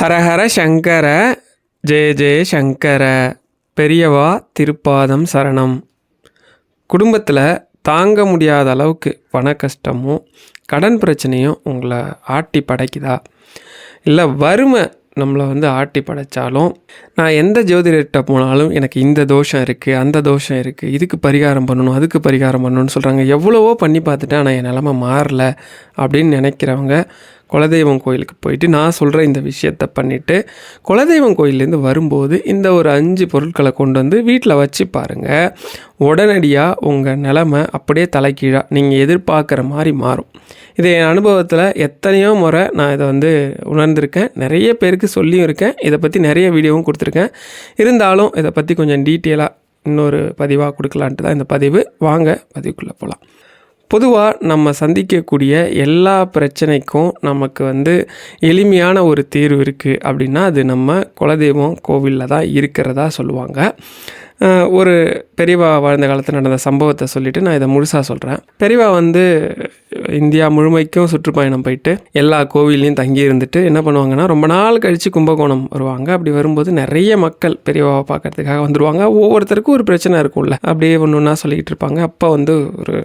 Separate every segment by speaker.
Speaker 1: ஹரஹர சங்கர ஜெய ஜெய சங்கர பெரியவா திருப்பாதம் சரணம். குடும்பத்தில் தாங்க முடியாத அளவுக்கு பண கஷ்டமும் கடன் பிரச்சனையும் உங்களை ஆட்டி படைக்குதா? இல்லை வறுமை நம்மளை வந்து ஆட்டி படைச்சாலும் நான் எந்த ஜோதிடர்கிட்ட போனாலும் எனக்கு இந்த தோஷம் இருக்குது அந்த தோஷம் இருக்குது இதுக்கு பரிகாரம் பண்ணணும் அதுக்கு பரிகாரம் பண்ணணும்னு சொல்கிறாங்க எவ்வளவோ பண்ணி பார்த்துட்டு ஆனால் என் நிலமை மாறல அப்படின்னு நினைக்கிறவங்க குலதெய்வம் கோயிலுக்கு போயிட்டு நான் சொல்கிற இந்த விஷயத்த பண்ணிவிட்டு குலதெய்வம் கோயிலேருந்து வரும்போது இந்த ஒரு அஞ்சு பொருட்களை கொண்டு வந்து வீட்டில் வச்சு பாருங்கள் உடனடியாக உங்கள் நிலமை அப்படியே தலைக்கீழாக நீங்கள் எதிர்பார்க்குற மாதிரி மாறும். இது என் அனுபவத்தில் எத்தனையோ முறை நான் இதை வந்து உணர்ந்திருக்கேன். நிறைய பேருக்கு சொல்லியும் இருக்கேன். இதை பற்றி நிறைய வீடியோவும் கொடுத்துருக்கேன். இருந்தாலும் இதை பற்றி கொஞ்சம் டீட்டெயிலாக இன்னொரு பதிவாக கொடுக்கலான்ட்டு தான் இந்த பதிவு. வாங்க பதிவுக்குள்ளே போகலாம் பொதுவாக நம்ம சந்திக்கக்கூடிய எல்லா பிரச்சனைக்கும் நமக்கு வந்து எளிமையான ஒரு தீர்வு இருக்குது அப்படின்னா அது நம்ம குலதெய்வம் கோவிலில் தான் இருக்கிறதா சொல்லுவாங்க. ஒரு பெரியவா வாழ்ந்த காலத்தில் நடந்த சம்பவத்தை சொல்லிவிட்டு நான் இதை முழுசாக சொல்கிறேன் பெரியவா வந்து இந்தியா முழுமைக்கும் சுற்றுப்பயணம் போயிட்டு எல்லா கோவில்லையும் தங்கி இருந்துட்டு என்ன பண்ணுவாங்கன்னா ரொம்ப நாள் கழித்து கும்பகோணம் வருவாங்க. அப்படி வரும்போது நிறைய மக்கள் பெரியவாவை பார்க்கறதுக்காக வந்துடுவாங்க ஒவ்வொருத்தருக்கும் ஒரு பிரச்சனை இருக்கும்ல. அப்படியே ஒன்று ஒன்றா சொல்லிக்கிட்டு இருப்பாங்க. அப்போ வந்து ஒரு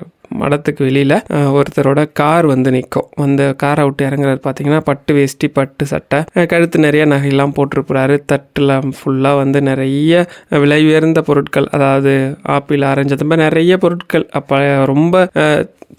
Speaker 1: மடத்துக்கு வெளியில் ஒருத்தரோட கார் வந்து நிற்கும் அந்த காரை விட்டு இறங்குறது பார்த்தீங்கன்னா பட்டு வேஷ்டி பட்டு சட்டை கழுத்து நிறைய நகையெல்லாம் போட்டிருப்பாரு தட்டில் ஃபுல்லாக வந்து நிறைய விலை உயர்ந்த பொருட்கள் அதாவது ஆப்பிள் ஆரஞ்சு அந்த மாதிரி நிறைய பொருட்கள். அப்போ ரொம்ப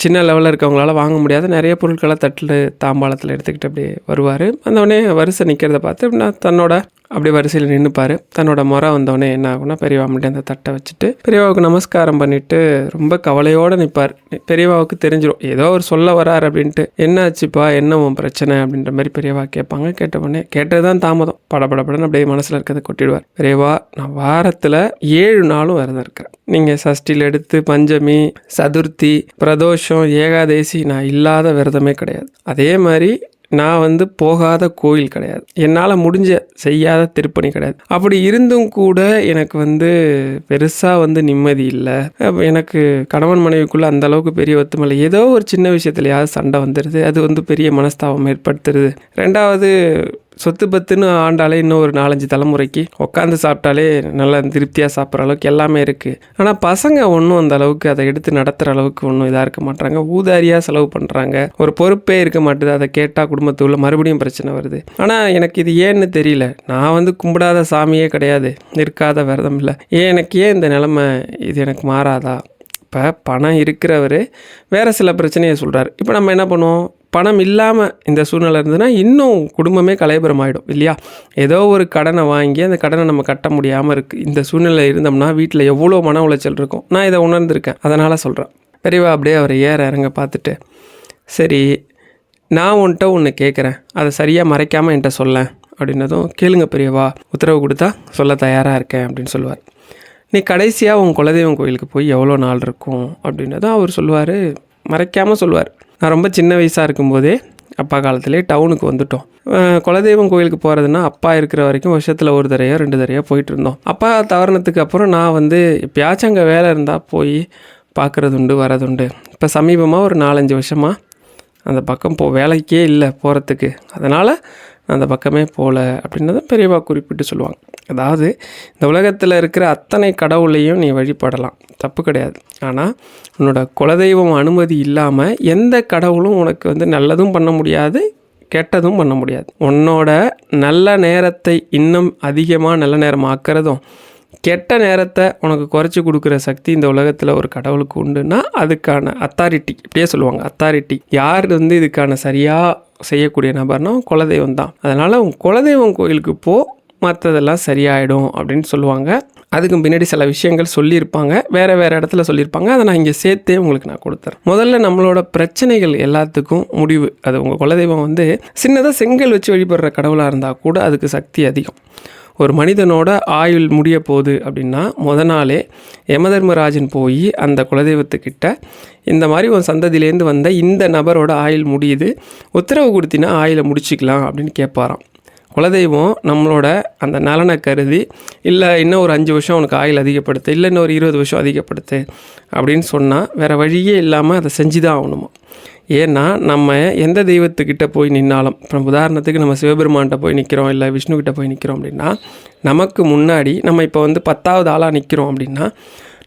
Speaker 1: சின்ன லெவலில் இருக்கவங்களால வாங்க முடியாத நிறைய பொருட்களை தட்டில் தாம்பாளத்தில் எடுத்துக்கிட்டு அப்படியே வருவார். வந்தோடனே வரிசை நிற்கிறத பார்த்து நான் தன்னோட அப்படி வரிசையில் நின்றுப்பார் தன்னோட முறை வந்தோடனே என்ன ஆகும்னா பெரியவா மட்டும் அந்த தட்டை வச்சுட்டு பெரியவாவுக்கு நமஸ்காரம் பண்ணிட்டு ரொம்ப கவலையோடு நிற்பார் பெரியவாவுக்கு தெரிஞ்சிடும் ஏதோ ஒரு சொல்ல வரார் அப்படின்ட்டு. என்னாச்சுப்பா என்ன உன் பிரச்சனை? அப்படின்ற மாதிரி பெரியவா கேட்பாங்க. கேட்ட உடனே கேட்டது தான் தாமதம். படபடபடன்னு அப்படியே மனசில் இருக்கிறத கொட்டிடுவார். பெரியவா நான் வாரத்தில் ஏழு நாளும் விரதம் இருக்கிறேன். நீங்கள் சஷ்டியில் எடுத்து பஞ்சமி சதுர்த்தி பிரதோஷம் ஏகாதேசி நான் இல்லாத விரதமே கிடையாது. அதே மாதிரி நான் வந்து போகாத கோயில் கிடையாது. என்னால் முடிஞ்ச செய்யாத திருப்பணி கிடையாது. அப்படி இருந்தும் கூட எனக்கு வந்து பெருசாக வந்து நிம்மதி இல்லை. எனக்கு கணவன் மனைவிக்குள்ளே அந்த அளவுக்கு பெரிய ஒத்துமலை ஏதோ ஒரு சின்ன விஷயத்துலையாவது சண்டை வந்துடுது அது வந்து பெரிய மனஸ்தாபம் ஏற்படுத்துறது. ரெண்டாவது சொத்து பத்துன்னு ஆண்டாலே இன்னும் ஒரு நாலஞ்சு தலைமுறைக்கு உட்காந்து சாப்பிட்டாலே நல்லா திருப்தியாக சாப்பிட்ற அளவுக்கு எல்லாமே இருக்குது ஆனால் பசங்க ஒன்றும் அந்த அளவுக்கு அதை எடுத்து நடத்துகிற அளவுக்கு ஒன்றும் இதாக இருக்க மாட்டாங்க ஊதாரியாக செலவு பண்ணுறாங்க ஒரு பொறுப்பே இருக்க மாட்டுது. அதை கேட்டால் குடும்பத்துக்குள்ள மறுபடியும் பிரச்சனை வருது. ஆனால் எனக்கு இது ஏன்னு தெரியல. நான் வந்து கும்பிடாத சாமியே கிடையாது. இருக்காத விரதம் இல்லை. ஏன் எனக்கு ஏன் இந்த நிலமை இது எனக்கு மாறாதா? இப்போ பணம் இருக்கிறவர் வேறு சில பிரச்சனையை சொல்கிறார் இப்போ நம்ம என்ன பண்ணுவோம்? பணம் இல்லாமல் இந்த சூழ்நிலை இருந்ததுன்னா இன்னும் குடும்பமே கலைபுரம் ஆகிடும் இல்லையா? ஏதோ ஒரு கடனை வாங்கி அந்த கடனை நம்ம கட்ட முடியாமல் இருக்குது இந்த சூழ்நிலை இருந்தோம்னா வீட்டில் எவ்வளோ மன உளைச்சல் இருக்கும். நான் இதை உணர்ந்திருக்கேன். அதனால் சொல்கிறேன் பெரியவா அப்படியே அவரை ஏற இறங்க பார்த்துட்டு சரி நான் உன்கிட்ட ஒன்று கேட்குறேன் அதை சரியாக மறைக்காமல் என்கிட்ட சொல்லேன் அப்படின்னதும் கேளுங்க பெரியவா உத்தரவு கொடுத்தா சொல்ல தயாராக இருக்கேன் அப்படின்னு சொல்லுவார். நீ கடைசியாக உன் குலதெய்வம் கோயிலுக்கு போய் எவ்வளோ நாள் இருக்கும்? அப்படின்னதும் அவர் சொல்லுவார் மறைக்காமல் சொல்லுவார். நான் ரொம்ப சின்ன வயசாக இருக்கும்போதே அப்பா காலத்துலேயே டவுனுக்கு வந்துட்டோம். குலதெய்வம் கோயிலுக்கு போகிறதுனா அப்பா இருக்கிற வரைக்கும் வருஷத்தில் ஒரு தடையோ ரெண்டு தடையோ போயிட்டு இருந்தோம். அப்பா தவறினத்துக்கு அப்புறம் நான் வந்து எப்பயாச்சும் அங்கே வேலை இருந்தால் போய் பார்க்குறது உண்டு வரதுண்டு இப்போ சமீபமாக ஒரு நாலஞ்சு வருஷமாக அந்த பக்கம் போ வேலைக்கே இல்லை போகிறதுக்கு அதனால் அந்த பக்கமே போகல அப்படின்றத பெரியவா குறிப்பிட்டு சொல்லுவாங்க. அதாவது இந்த உலகத்தில் இருக்கிற அத்தனை கடவுளையும் நீ வழிபடலாம். தப்பு கிடையாது. ஆனால் உன்னோட குலதெய்வம் அனுமதி இல்லாமல் எந்த கடவுளும் உனக்கு வந்து நல்லதும் பண்ண முடியாது கெட்டதும் பண்ண முடியாது. உன்னோட நல்ல நேரத்தை இன்னும் அதிகமாக நல்ல நேரம் ஆக்கிறதும் கெட்ட நேரத்தை உனக்கு குறைச்சி கொடுக்குற சக்தி இந்த உலகத்தில் ஒரு கடவுளுக்கு உண்டுன்னா அதுக்கான அத்தாரிட்டி இப்படியே சொல்லுவாங்க அத்தாரிட்டி யார் வந்து இதுக்கான சரியாக செய்யக்கூடிய நபர்னா குலதெய்வம் தான். அதனால் உன் குலதெய்வம் கோயிலுக்கு போ மற்றதெல்லாம் சரியாயிடும் அப்படின்னு சொல்லுவாங்க. அதுக்கு பின்னாடி சில விஷயங்கள் சொல்லியிருப்பாங்க. வேறு வேறு இடத்துல சொல்லியிருப்பாங்க. அதை நான் இங்கே சேர்த்தே உங்களுக்கு நான் கொடுத்துறேன். முதல்ல நம்மளோட பிரச்சனைகள் எல்லாத்துக்கும் முடிவு. அது உங்கள் குலதெய்வம் வந்து சின்னதாக செங்கல் வச்சு வழிபடுற கடவுளாக இருந்தால் கூட அதுக்கு சக்தி அதிகம். ஒரு மனிதனோட ஆயுள் முடிய போகுது அப்படின்னா முத நாளே யமதர்மராஜன் போய் அந்த குலதெய்வத்துக்கிட்ட இந்த மாதிரி உன் சந்ததியிலேருந்து வந்த இந்த நபரோட ஆயுள் முடியுது உத்தரவு கொடுத்தினா ஆயுளை முடிச்சிக்கலாம் அப்படின்னு கேட்பாராம் குலதெய்வம் நம்மளோட அந்த நலனை கருதி இல்லை இன்னும் ஒரு அஞ்சு வருஷம் உனக்கு ஆயுள் அதிகப்படுத்து இல்லை இன்னும் ஒரு இருபது வருஷம் அதிகப்படுத்து அப்படின்னு சொன்னால் வேறு வழியே இல்லாமல் அதை செஞ்சு தான் ஆகணுமா ஏன்னா நம்ம எந்த தெய்வத்துக்கிட்ட போய் நின்னாலும் இப்போ உதாரணத்துக்கு நம்ம சிவபெருமான்கிட்ட போய் நிற்கிறோம் இல்லை விஷ்ணுக்கிட்ட போய் நிற்கிறோம் அப்படின்னா நமக்கு முன்னாடி நம்ம இப்போ வந்து பத்தாவது ஆளாக நிற்கிறோம் அப்படின்னா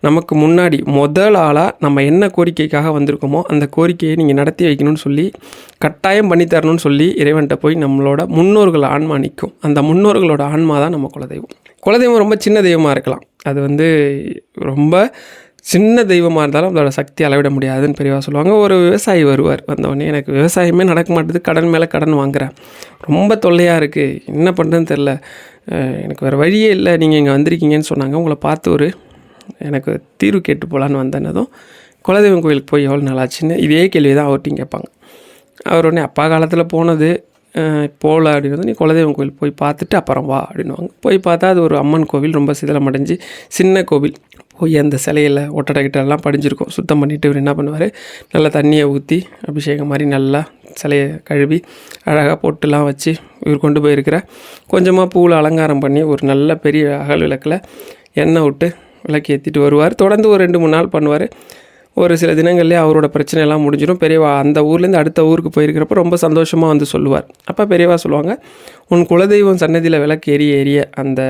Speaker 1: நமக்கு முன்னாடி முதல் ஆளாக நம்ம என்ன கோரிக்கைக்காக வந்திருக்கோமோ அந்த கோரிக்கையை நீங்கள் நடத்தி வைக்கணும்னு சொல்லி கட்டாயம் பண்ணி தரணும்னு சொல்லி இறைவன்கிட்ட போய் நம்மளோட முன்னோர்கள் ஆன்மா நிற்கும். அந்த முன்னோர்களோட ஆன்மா தான் நம்ம குலதெய்வம். குலதெய்வம் ரொம்ப சின்ன தெய்வமாக இருக்கலாம். அது வந்து ரொம்ப சின்ன தெய்வமாக இருந்தாலும் அதோட சக்தி அளவிட முடியாதுன்னு பெரியவா சொல்லுவாங்க. ஒரு விவசாயி வருவார் வந்தவொடனே எனக்கு விவசாயமே நடக்க மாட்டேது கடன் மேலே கடன் வாங்குறேன். ரொம்ப தொல்லையாக இருக்குது என்ன பண்ணுறதுன்னு தெரில எனக்கு வேறு வழியே இல்லை. நீங்கள் இங்கே வந்திருக்கீங்கன்னு சொன்னாங்க. உங்களை பார்த்து ஒரு எனக்கு தீர்வு கேட்டு போகலான்னு வந்தனதும் குலதெய்வம் கோயிலுக்கு போய் எவ்வளோ நாள் ஆச்சுன்னு இதே கேள்வி தான் அவர்கிட்டையும் கேட்பாங்க. அவர் உடனே அப்பா காலத்தில் போனது போகல அப்படின்னு நீ குலதெய்வம் கோயில் போய் பார்த்துட்டு அப்புறம் வா அப்படின்னுவாங்க. போய் பார்த்தா அது ஒரு அம்மன் கோவில் ரொம்ப சிதிலமடைஞ்சு சின்ன கோவில். அந்த சிலையில் ஒட்டடை கிட்ட எல்லாம் படிஞ்சிருக்கும். சுத்தம் பண்ணிவிட்டு இவர் என்ன பண்ணுவார்? நல்லா தண்ணியை ஊற்றி அபிஷேகம் மாதிரி நல்லா சிலையை கழுவி அழகாக பொட்டுலாம் வச்சு இவர் கொண்டு போயிருக்கிற கொஞ்சமாக பூவில் அலங்காரம் பண்ணி ஒரு நல்ல பெரிய அகல் விளக்கில் எண்ணெய் விட்டு விளக்கு ஏற்றிட்டு வருவார். தொடர்ந்து ஒரு ரெண்டு மூணு நாள் பண்ணுவார். ஒரு சில தினங்கள்லேயே அவரோட பிரச்சனை எல்லாம் முடிஞ்சிடும் பெரியவா அந்த ஊர்லேருந்து அடுத்த ஊருக்கு போயிருக்கிறப்ப ரொம்ப சந்தோஷமாக வந்து சொல்லுவார். அப்போ பெரியவா சொல்லுவாங்க உன் குலதெய்வம் சன்னதியில் விளக்கு எரிய எரிய அந்த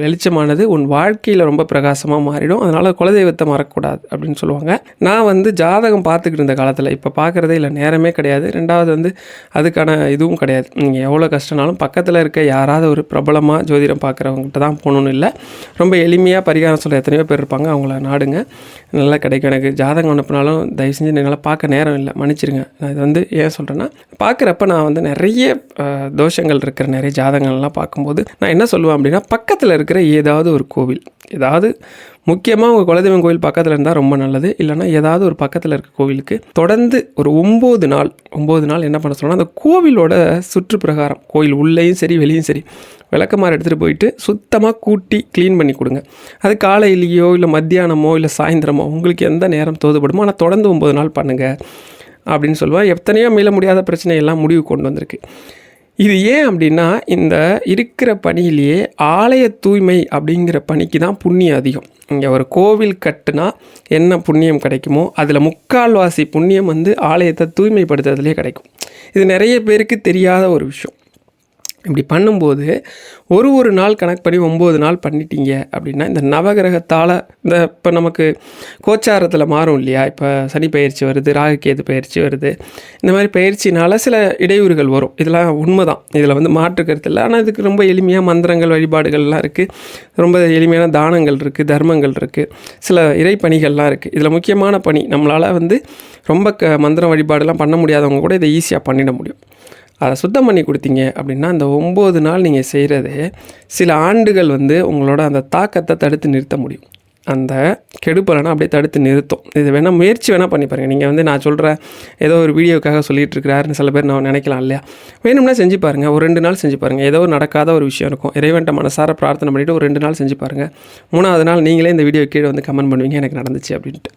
Speaker 1: வெளிச்சமானது உன் வாழ்க்கையில் ரொம்ப பிரகாசமாக மாறிடும். அதனால் குலதெய்வத்தை மறக்கக்கூடாது அப்படின்னு சொல்லுவாங்க. நான் வந்து ஜாதகம் பார்த்துக்கிட்டு இருந்த காலத்தில் இப்போ பார்க்குறதே இல்லை நேரமே கிடையாது. ரெண்டாவது வந்து அதுக்கான இதுவும் கிடையாது. நீங்கள் எவ்வளோ கஷ்டனாலும் பக்கத்தில் இருக்க யாராவது ஒரு பிரபலமாக ஜோதிடம் பார்க்குறவங்ககிட்ட தான் போகணுன்னு இல்லை. ரொம்ப எளிமையாக பரிகாரம் சொல்ல எத்தனையோ பேர் இருப்பாங்க அவங்கள நாடுங்க. நல்லா கிடைக்கும் எனக்கு. ஜாதகம் அனுப்பினாலும் தயவு செஞ்சு என்னால் பார்க்க நேரம் இல்லை. மன்னிச்சிருங்க. நான் இது வந்து ஏன் சொல்கிறேன்னா பார்க்குறப்ப நான் வந்து நிறைய தோஷங்கள் இருக்கிற நிறைய ஜாதகங்கள்லாம் பார்க்கும்போது நான் என்ன சொல்லுவேன் அப்படின்னா பக்கத்தில் இருக்கிற ஏதாவது ஒரு கோவில் ஏதாவது முக்கியமாக உங்கள் குலதெய்வம் கோவில் பக்கத்தில் இருந்தால் ரொம்ப நல்லது. இல்லைன்னா ஏதாவது ஒரு பக்கத்தில் இருக்க கோவிலுக்கு தொடர்ந்து ஒரு ஒம்பது நாள் ஒம்பது நாள் என்ன பண்ண சொல்லணும்னா அந்த கோவிலோட சுற்றுப்பிரகாரம் கோயில் உள்ளேயும் சரி வெளியும் சரி விளக்கமாறு எடுத்துகிட்டு போயிட்டு சுத்தமாக கூட்டி க்ளீன் பண்ணி கொடுங்க. அது காலையிலேயோ இல்லை மத்தியானமோ இல்லை சாயந்தரமோ உங்களுக்கு எந்த நேரம் தோதுப்படுமோ ஆனால் தொடர்ந்து ஒம்பது நாள் பண்ணுங்கள் அப்படின்னு சொல்லுவேன் எத்தனையோ மீள முடியாத பிரச்சனையெல்லாம் முடிவு கொண்டு வந்திருக்கு. இது ஏன் அப்படின்னா இந்த இருக்கிற பணியிலேயே ஆலய தூய்மை அப்படிங்கிற பணிக்கு தான் புண்ணியம் அதிகம். இங்கே ஒரு கோவில் கட்டுனா என்ன புண்ணியம் கிடைக்குமோ அதில் முக்கால்வாசி புண்ணியம் வந்து ஆலயத்தை தூய்மைப்படுத்துறதுலேயே கிடைக்கும். இது நிறைய பேருக்கு தெரியாத ஒரு விஷயம். இப்படி பண்ணும்போது ஒரு ஒரு நாள் கணக்கு பண்ணி ஒம்பது நாள் பண்ணிட்டீங்க அப்படின்னா இந்த நவகிரகத்தால் இந்த இப்போ நமக்கு கோச்சாரத்தில் மாறும் இல்லையா? இப்போ சனி பயிற்சி வருது ராகுகேது பயிற்சி வருது. இந்த மாதிரி பயிற்சினால் சில இடையூறுகள் வரும். இதெல்லாம் உண்மை தான் இதில் வந்து மாற்று கருத்து இல்லை. ஆனால் இதுக்கு ரொம்ப எளிமையாக மந்திரங்கள் வழிபாடுகள்லாம் இருக்குது ரொம்ப எளிமையான தானங்கள் இருக்குது தர்மங்கள் இருக்குது சில இறைப்பணிகள்லாம் இருக்குது இதில் முக்கியமான பணி. நம்மளால் வந்து ரொம்ப க மந்திரம் வழிபாடுலாம் பண்ண முடியாதவங்க கூட இதை ஈஸியாக பண்ணிட முடியும். அதை சுத்தம் பண்ணி கொடுத்தீங்க அப்படின்னா அந்த ஒம்பது நாள் நீங்கள் செய்கிறது சில ஆண்டுகள் வந்து உங்களோட அந்த தாக்கத்தை தடுத்து நிறுத்த முடியும். அந்த கெடுப்பலனை அப்படியே தடுத்து நிறுத்தும். இது வேணால் முயற்சி வேணால் பண்ணி பாருங்கள் நீங்கள் வந்து நான் சொல்கிற ஏதோ ஒரு வீடியோக்காக சொல்லிகிட்டு இருக்கிறாருன்னு சில பேர் நான் நினைக்கலாம் இல்லையா? வேணும்னா செஞ்சு பாருங்கள் ஒரு ரெண்டு நாள் செஞ்சு பாருங்கள் ஏதோ ஒரு நடக்காத ஒரு விஷயம் இருக்கும். இறைவன்ட்ட மனசார பிரார்த்தனை பண்ணிவிட்டு ஒரு ரெண்டு நாள் செஞ்சு பாருங்கள் மூணாவது நாள் நீங்களே இந்த வீடியோ கீழே வந்து கமெண்ட் பண்ணுவீங்க. எனக்கு நடந்துச்சு அப்படின்ட்டு.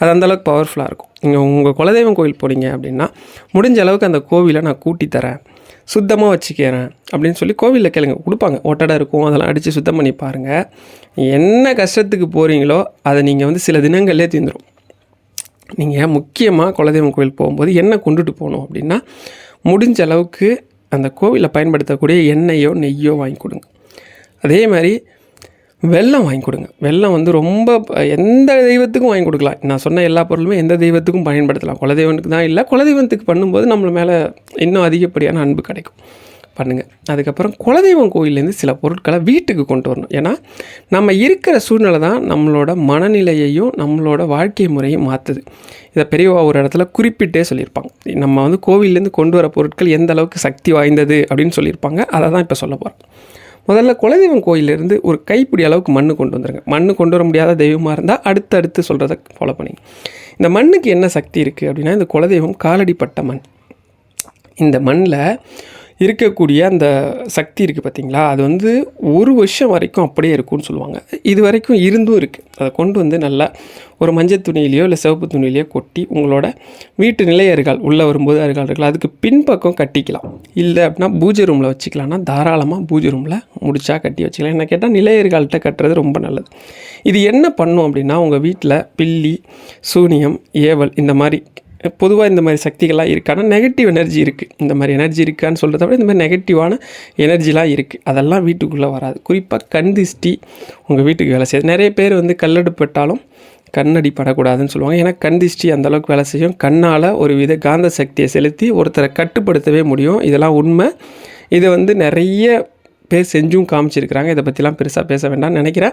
Speaker 1: அது அந்தளவுக்கு பவர்ஃபுல்லாக இருக்கும். நீங்கள் உங்கள் குலதெய்வம் கோயில் போனீங்க அப்படின்னா முடிஞ்ச அளவுக்கு அந்த கோவிலை நான் கூட்டி தரேன். சுத்தமாக வச்சுக்கிறேன் அப்படின்னு சொல்லி கோவிலில் கேளுங்க. கொடுப்பாங்க. ஒட்டடை இருக்கும் அதெல்லாம் அடித்து சுத்தம் பண்ணி பாருங்கள் என்ன கஷ்டத்துக்கு போகிறீங்களோ அதை நீங்கள் வந்து சில தினங்களே தீர்ந்துடும் நீங்கள் முக்கியமாக குலதெய்வம் கோவில் போகும்போது என்ன கொண்டுட்டு போகணும் அப்படின்னா முடிஞ்ச அளவுக்கு அந்த கோவிலில் பயன்படுத்தக்கூடிய எண்ணெயோ நெய்யோ வாங்கி கொடுங்க. அதே மாதிரி வெள்ளம் வாங்கி கொடுங்க. வெள்ளம் வந்து ரொம்ப எந்த தெய்வத்துக்கும் வாங்கி கொடுக்கலாம். நான் சொன்ன எல்லா பொருளுமே எந்த தெய்வத்துக்கும் பயன்படுத்தலாம். குலதெய்வனுக்கு தான் இல்லை குலதெய்வத்துக்கு பண்ணும்போது நம்மள மேலே இன்னும் அதிகப்படியான அன்பு கிடைக்கும். பண்ணுங்கள் அதுக்கப்புறம் குலதெய்வம் கோயிலேருந்து சில பொருட்களை வீட்டுக்கு கொண்டு வரணும். ஏன்னா நம்ம இருக்கிற சூழ்நிலை தான் நம்மளோட மனநிலையையும் நம்மளோட வாழ்க்கை முறையும் மாற்றுது இதை பெரியவா ஒரு இடத்துல குறிப்பிட்டே சொல்லியிருப்பாங்க. நம்ம வந்து கோவில்லேருந்து கொண்டு வர பொருட்கள் எந்த அளவுக்கு சக்தி வாய்ந்தது அப்படின்னு சொல்லியிருப்பாங்க. அதை தான் இப்போ சொல்ல போகிறோம் முதல்ல குலதெய்வம் கோயிலிருந்து ஒரு கைப்பிடி அளவுக்கு மண் கொண்டு வந்துருங்க. மண் கொண்டு வர முடியாத தெய்வமாக இருந்தால் அடுத்து அடுத்து சொல்கிறத ஃபாலோ பண்ணிங்க இந்த மண்ணுக்கு என்ன சக்தி இருக்குது அப்படின்னா இந்த குலதெய்வம் காலடிப்பட்ட மண். இந்த மண்ணில் இருக்கக்கூடிய அந்த சக்தி இருக்குது பார்த்திங்களா அது வந்து ஒரு வருஷம் வரைக்கும் அப்படியே இருக்கும்னு சொல்லுவாங்க. இது வரைக்கும் இருந்தும் இருக்குது அதை கொண்டு வந்து நல்லா ஒரு மஞ்சள் துணியிலையோ இல்லை சிவப்பு துணியிலையோ கொட்டி உங்களோட வீட்டு நிலை அருகால் உள்ளே வரும்போது அருகால் இருக்கலாம் அதுக்கு பின்பக்கம் கட்டிக்கலாம். இல்லை அப்படின்னா பூஜை ரூமில் வச்சுக்கலாம்னா தாராளமாக பூஜை ரூமில் முடிச்சா கட்டி வச்சுக்கலாம். என்ன கேட்டால் நிலை அருகால்கிட்ட கட்டுறது ரொம்ப நல்லது. இது என்ன பண்ணும் அப்படின்னா உங்கள் வீட்டில் பில்லி சூனியம் ஏவல் இந்த மாதிரி பொதுவாக இந்த மாதிரி சக்திகள்லாம் இருக்குது ஆனால் நெகட்டிவ் எனர்ஜி இருக்குது இந்த மாதிரி எனர்ஜி இருக்கான்னு சொல்கிறத விட இந்த மாதிரி நெகட்டிவான எனர்ஜிலாம் இருக்குது அதெல்லாம் வீட்டுக்குள்ளே வராது. குறிப்பாக கண் திஷ்டி உங்கள் வீட்டுக்கு வேலை செய்யாது. நிறைய பேர் வந்து கல்லடுப்பட்டாலும் கண்ணடி படக்கூடாதுன்னு சொல்லுவாங்க. ஏன்னா கண் திஷ்டி வேலை செய்யும். கண்ணால் ஒரு வித காந்த சக்தியை செலுத்தி ஒருத்தரை கட்டுப்படுத்தவே முடியும். இதெல்லாம் உண்மை. இதை வந்து நிறைய பேர் செஞ்சும் காமிச்சிருக்கிறாங்க. இதை பற்றிலாம் பெருசாக பேச வேண்டாம்னு நினைக்கிறேன்.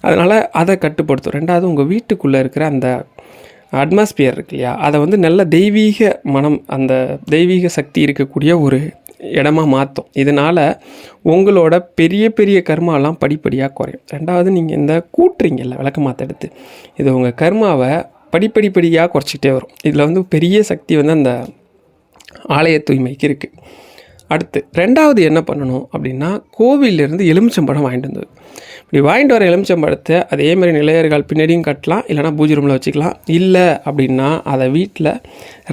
Speaker 1: அதனால் அதை கட்டுப்படுத்தும். ரெண்டாவது உங்கள் வீட்டுக்குள்ளே இருக்கிற அந்த அட்மாஸ்பியர் இருக்கு இல்லையா? அதை வந்து நல்ல தெய்வீக மனம் அந்த தெய்வீக சக்தி இருக்கக்கூடிய ஒரு இடமா மாற்றும் இதனால் உங்களோட பெரிய பெரிய கர்மாலாம் படிப்படியாக குறையும். ரெண்டாவது நீங்கள் இந்த கூட்டுறீங்கல்ல விளக்க மாற்ற எடுத்து இது உங்கள் கர்மாவை படிப்படிப்படியாக குறைச்சிக்கிட்டே வரும். இதில் வந்து பெரிய சக்தி வந்து அந்த ஆலய தூய்மைக்கு இருக்குது அடுத்து ரெண்டாவது என்ன பண்ணணும் அப்படின்னா கோவிலிருந்து எலுமிச்சம்பழம் வாங்கிட்டு வந்தது இப்படி வாங்கிட்டு வர எலுமிச்சம்பழத்தை அதே மாதிரி நிலையர்கள் பின்னாடியும் கட்டலாம் இல்லைனா பூஜை ரூமில் வச்சுக்கலாம். இல்லை அப்படின்னா அதை வீட்டில்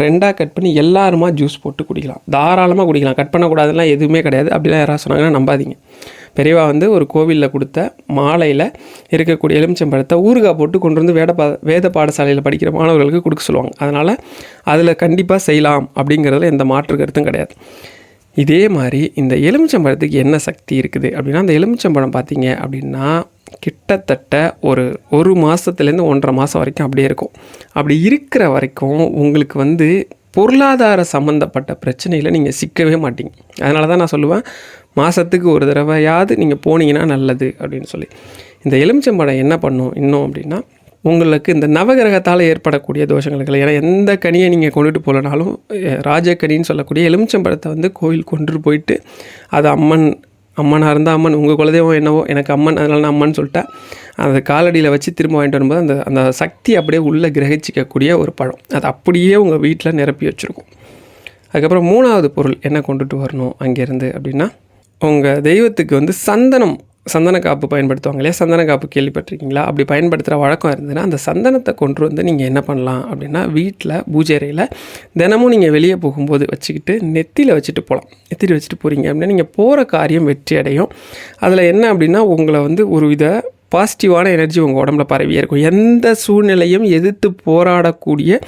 Speaker 1: ரெண்டாக கட் பண்ணி எல்லாருமா ஜூஸ் போட்டு குடிக்கலாம். தாராளமாக குடிக்கலாம். கட் பண்ணக்கூடாதுலாம் எதுவுமே கிடையாது. அப்படிலாம் யாராவது சொன்னாங்கன்னா நம்பாதீங்க. பெரியவா வந்து ஒரு கோவிலில் கொடுத்த மாலையில் இருக்கக்கூடிய எலுமிச்சம்பழத்தை ஊறுகாய் போட்டு கொண்டு வந்து வேட பா வேத பாடசாலையில் படிக்கிற மாணவர்களுக்கு கொடுக்க சொல்லுவாங்க. அதனால் அதில் கண்டிப்பாக செய்யலாம் அப்படிங்கிறதுல எந்த மாற்று கருத்தும் கிடையாது. இதே மாதிரி இந்த எலுமிச்சம்பழத்துக்கு என்ன சக்தி இருக்குது அப்படின்னா அந்த எலுமிச்சம்பழம் பார்த்தீங்க அப்படின்னா கிட்டத்தட்ட ஒரு ஒரு மாதத்துலேருந்து ஒன்றரை மாதம் வரைக்கும் அப்படியே இருக்கும். அப்படி இருக்கிற வரைக்கும் உங்களுக்கு வந்து பொருளாதார சம்மந்தப்பட்ட பிரச்சனையில் நீங்கள் சிக்கவே மாட்டீங்க. அதனால தான் நான் சொல்லுவேன் மாதத்துக்கு ஒரு தடவையாவது நீங்கள் போனீங்கன்னா நல்லது அப்படின்னு சொல்லி. இந்த எலுமிச்சம்பழம் என்ன பண்ணும் இன்னும் அப்படின்னா உங்களுக்கு இந்த நவகிரகத்தால் ஏற்படக்கூடிய தோஷங்களுக்கு ஏன்னா எந்த கனியை நீங்கள் கொண்டுட்டு போகலனாலும் ராஜக்கனின்னு சொல்லக்கூடிய எலுமிச்சம்பழத்தை வந்து கோயில் கொண்டு போயிட்டு அது அம்மன் அம்மனாக இருந்தால் அம்மன் உங்கள் குலதெய்வம் என்னவோ எனக்கு அம்மன் அதனால நான் அம்மன் சொல்லிட்டா அந்த காலடியில் வச்சு திரும்ப வாங்கிட்டு வரும்போது அந்த அந்த சக்தி அப்படியே உள்ளே கிரகிச்சிக்கக்கூடிய ஒரு பழம். அது அப்படியே உங்கள் வீட்டில் நிரப்பி வச்சுருக்கும். அதுக்கப்புறம் மூணாவது பொருள் என்ன கொண்டுட்டு வரணும் அங்கேருந்து அப்படின்னா உங்கள் தெய்வத்துக்கு வந்து சந்தனம் சந்தன காப்பு பயன்படுத்துவாங்க இல்லையா? சந்தன காப்பு கேள்விப்பட்டிருக்கீங்களா? அப்படி பயன்படுத்துகிற வழக்கம் இருந்ததுன்னா அந்த சந்தனத்தை கொண்டு வந்து நீங்கள் என்ன பண்ணலாம் அப்படின்னா வீட்டில் பூஜை அறையில் தினமும் நீங்கள் வெளியே போகும்போது வச்சுக்கிட்டு நெத்தியில் வச்சுட்டு போகலாம் நெத்தியில் வச்சுட்டு போகிறீங்க அப்படின்னா நீங்கள் போகிற காரியம் வெற்றி அடையும். அதில் என்ன அப்படின்னா உங்களை வந்து ஒரு வித பாசிட்டிவான எனர்ஜி உங்கள் உடம்புல பரவியே இருக்கும். எந்த சூழ்நிலையும் எதிர்த்து போராடக்கூடிய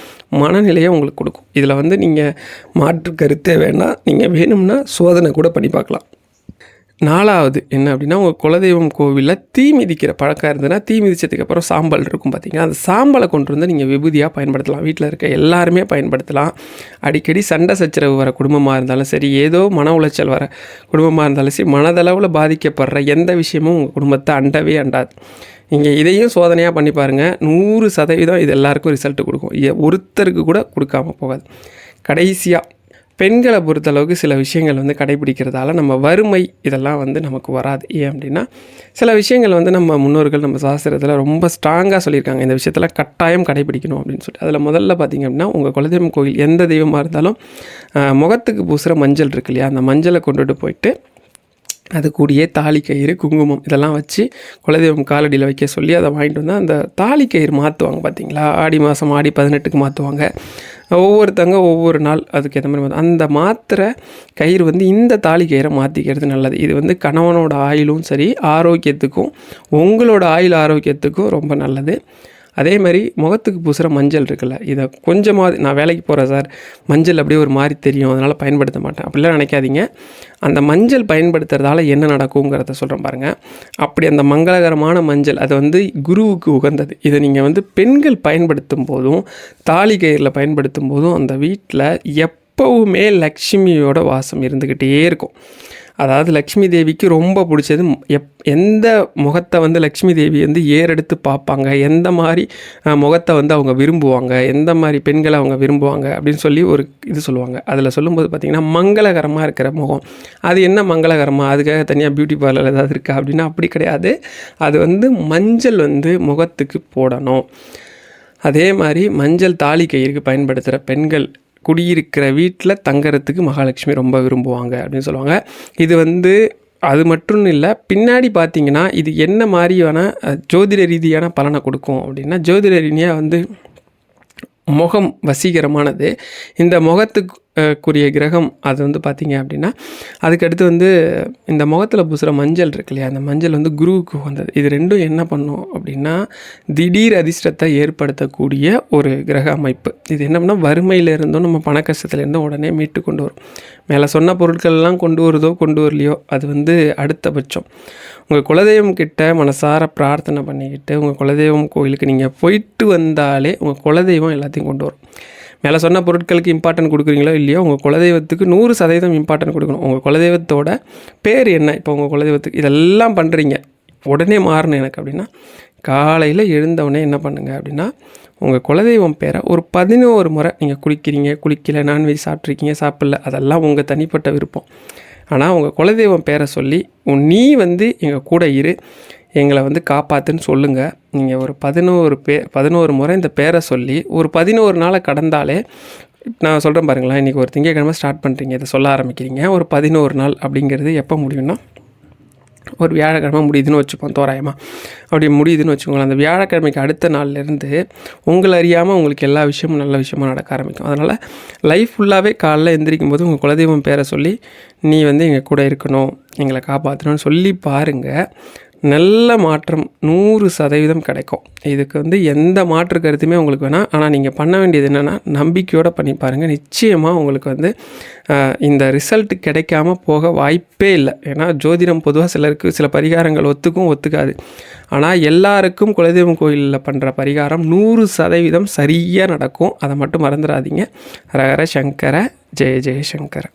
Speaker 1: மனநிலையை உங்களுக்கு கொடுக்கும். இதில் வந்து நீங்கள் மாற்று கருத்தே வேணால் நீங்கள் வேணும்னா சோதனை கூட பண்ணி பார்க்கலாம். நாலாவது என்ன அப்படின்னா உங்கள் குலதெய்வம் கோவிலில் தீ மிதிக்கிற பழக்கம் இருந்ததுன்னா தீ மிதித்ததுக்கப்புறம் சாம்பல் இருக்கும் பார்த்தீங்கன்னா அந்த சாம்பலை கொண்டு வந்து நீங்கள் விபூதியாக பயன்படுத்தலாம். வீட்டில் இருக்க எல்லாருமே பயன்படுத்தலாம். அடிக்கடி சண்டை சச்சரவு வர குடும்பமாக இருந்தாலும் சரி ஏதோ மன உளைச்சல் வர குடும்பமாக இருந்தாலும் சரி மனதளவில் பாதிக்கப்படுற எந்த விஷயமும் உங்கள் குடும்பத்தை அண்டவே அண்டாது. நீங்கள் இதையும் சோதனையாக பண்ணி பாருங்கள் நூறு சதவீதம் இது எல்லாருக்கும் ரிசல்ட் கொடுக்கும். ஒருத்தருக்கு கூட கொடுக்காம போகாது. கடைசியாக பெண்களை பொறுத்தளவுக்கு சில விஷயங்கள் வந்து கடைபிடிக்கிறதால நம்ம வறுமை இதெல்லாம் வந்து நமக்கு வராது. ஏன் அப்படின்னா சில விஷயங்கள் வந்து நம்ம முன்னோர்கள் நம்ம சாஸ்திரத்தில் ரொம்ப ஸ்ட்ராங்காக சொல்லியிருக்காங்க. இந்த விஷயத்தில் கட்டாயம் கடைபிடிக்கணும் அப்படின்னு சொல்லிட்டு அதில் முதல்ல பார்த்தீங்க அப்படின்னா உங்கள் குலதெய்வம் கோயில் எந்த தெய்வமாக இருந்தாலும் முகத்துக்கு பூசுகிற மஞ்சள் இருக்கு இல்லையா? அந்த மஞ்சளை கொண்டுட்டு போயிட்டு அது கூடிய தாலி கயிறு குங்குமம் இதெல்லாம் வச்சு குலதெய்வம் காலடியில் வைக்க சொல்லி அதை வாங்கிட்டு வந்தால் அந்த தாலி கயிறு மாற்றுவாங்க பார்த்தீங்களா ஆடி மாதம் ஆடி பதினெட்டுக்கு மாற்றுவாங்க ஒவ்வொருத்தங்க ஒவ்வொரு நாள் அதுக்கு ஏற்ற மாதிரி அந்த மாத்திரை கயிறு வந்து இந்த தாலி கயிறை மாற்றிக்கிறது நல்லது. இது வந்து கணவனோட ஆயிலும் சரி ஆரோக்கியத்துக்கும் உங்களோட ஆயுள் ஆரோக்கியத்துக்கும் ரொம்ப நல்லது. அதே மாதிரி முகத்துக்கு பூசுகிற மஞ்சள் இருக்குல்ல இதை கொஞ்சமாக நான் வேலைக்கு போகிறேன் சார் மஞ்சள் அப்படியே ஒரு மாதிரி தெரியும் அதனால் பயன்படுத்த மாட்டேன். அப்படிலாம் நினைக்காதீங்க. அந்த மஞ்சள் பயன்படுத்துறதால என்ன நடக்குங்கிறத சொல்கிறேன் பாருங்கள் அப்படி அந்த மங்களகரமான மஞ்சள் அது வந்து குருவுக்கு உகந்தது. இதை நீங்கள் வந்து பெண்கள் பயன்படுத்தும் போதும் தாலி கயிறில் பயன்படுத்தும் போதும் அந்த வீட்டில் எப்போவுமே லக்ஷ்மியோட வாசம் இருந்துக்கிட்டே இருக்கும். அதாவது லக்ஷ்மி தேவிக்கு ரொம்ப பிடிச்சது. எப் எந்த முகத்தை வந்து லக்ஷ்மி தேவி வந்து ஏறெடுத்து பார்ப்பாங்க? எந்த மாதிரி முகத்தை வந்து அவங்க விரும்புவாங்க? எந்த மாதிரி பெண்களை அவங்க விரும்புவாங்க? அப்படின்னு சொல்லி ஒரு இது சொல்லுவாங்க. அதில் சொல்லும்போது பார்த்திங்கன்னா மங்களகரமாக இருக்கிற முகம். அது என்ன மங்களகரமாக அதுக்காக தனியாக பியூட்டி பார்லர் ஏதாவது இருக்கா அப்படின்னா அப்படி கிடையாது. அது வந்து மஞ்சள் வந்து முகத்துக்கு போடணும். அதே மாதிரி மஞ்சள் தாலி கயிறுக்கு பயன்படுத்துகிற பெண்கள். குடியிருக்கிற வீட்டில் தங்கறதுக்கு மகாலட்சுமி ரொம்ப விரும்புவாங்க அப்படின்னு சொல்லுவாங்க. இது வந்து அது மட்டும் இல்லை பின்னாடி பார்த்தீங்கன்னா இது என்ன மாதிரியான ஜோதிட ரீதியான பலனை கொடுக்கும் அப்படின்னா ஜோதிட ரீதியாக வந்து முகம் வசீகரமானது. இந்த முகத்துக்கு கூடிய கிரகம் அது வந்து பார்த்தீங்க அப்படின்னா அதுக்கடுத்து வந்து இந்த முகத்தில் பூசுகிற மஞ்சள் இருக்கு இல்லையா அந்த மஞ்சள் வந்து குருவுக்கு வந்தது இது ரெண்டும் என்ன பண்ணும் அப்படின்னா திடீர் அதிர்ஷ்டத்தை ஏற்படுத்தக்கூடிய ஒரு கிரக அமைப்பு. இது என்ன பண்ணால் வறுமையில் இருந்தும் நம்ம பண கஷ்டத்துல உடனே மீட்டு கொண்டு வரும். மேலே சொன்ன பொருட்கள்லாம் கொண்டு வருதோ கொண்டு வரலையோ அது வந்து அடுத்தபட்சம். உங்கள் குலதெய்வம் கிட்ட மனசார பிரார்த்தனை பண்ணிக்கிட்டு உங்கள் குலதெய்வம் கோயிலுக்கு நீங்கள் போயிட்டு வந்தாலே உங்கள் குலதெய்வம் எல்லாத்தையும் கொண்டு வரும். மேலே சொன்ன பொருட்களுக்கு இம்பார்ட்டன்ட் கொடுக்குறீங்களோ இல்லையோ உங்கள் குலதெய்வத்துக்கு நூறு சதவீதம் இம்பார்ட்டன்ட் கொடுக்கணும். உங்கள் குலதெய்வத்தோட பேர் என்ன? இப்போ உங்கள் குலதெய்வத்துக்கு இதெல்லாம் பண்ணுறீங்க உடனே மாறணும் எனக்கு அப்படின்னா காலையில் எழுந்தவுடனே என்ன பண்ணுங்க அப்படின்னா உங்கள் குலதெய்வம் பேரை ஒரு பதினோரு முறை நீங்கள் குளிக்கிறீங்க குளிக்கல நான்வெஜ் சாப்பிட்ருக்கீங்க சாப்பிடல அதெல்லாம் உங்கள் தனிப்பட்ட விருப்பம். ஆனால் உங்கள் குலதெய்வம் பேரை சொல்லி உன் நீ வந்து எங்கள் கூட இரு. எங்களை வந்து காப்பாற்றுன்னு சொல்லுங்கள் நீங்கள் ஒரு பதினோரு பே பதினோரு முறை இந்த பேரை சொல்லி ஒரு பதினோரு நாளை கடந்தாலே நான் சொல்கிறேன் பாருங்களேன் இன்றைக்கி ஒரு திங்கக்கிழமை ஸ்டார்ட் பண்ணுறீங்க இதை சொல்ல ஆரம்பிக்கிறீங்க. ஒரு பதினோரு நாள் அப்படிங்கிறது எப்போ முடியும்னா ஒரு வியாழக்கிழமை முடியுதுன்னு வச்சுப்போம் தோராயமாக அப்படி முடியுதுன்னு வச்சுக்கோங்களேன் அந்த வியாழக்கிழமைக்கு அடுத்த நாள்லேருந்து உங்களை அறியாமல் உங்களுக்கு எல்லா விஷயமும் நல்ல விஷயமா நடக்க ஆரம்பிக்கும். அதனால் லைஃப் ஃபுல்லாகவே காலைல எந்திரிக்கும் போது உங்கள் குலதெய்வம் பேரை சொல்லி நீ வந்து எங்கள் கூட இருக்கணும் எங்களை காப்பாற்றணும்னு சொல்லி பாருங்கள் நல்ல மாற்றம் நூறு சதவீதம் கிடைக்கும். இதுக்கு வந்து எந்த மாற்று கருத்துமே உங்களுக்கு வேணாம். ஆனால் நீங்கள் பண்ண வேண்டியது என்னென்னா நம்பிக்கையோடு பண்ணி பாருங்கள் நிச்சயமாக உங்களுக்கு வந்து இந்த ரிசல்ட் கிடைக்காம போக வாய்ப்பே இல்லை. ஏன்னா ஜோதிடம் பொதுவாக சிலருக்கு சில பரிகாரங்கள் ஒத்துக்கும் ஒத்துக்காது. ஆனால் எல்லாருக்கும் குலதெய்வம் கோயிலில் பண்ணுற பரிகாரம் நூறு சதவீதம் சரியாக நடக்கும். அதை மட்டும் மறந்துடாதீங்க. ரகர சங்கர ஜெய ஜெயசங்கர.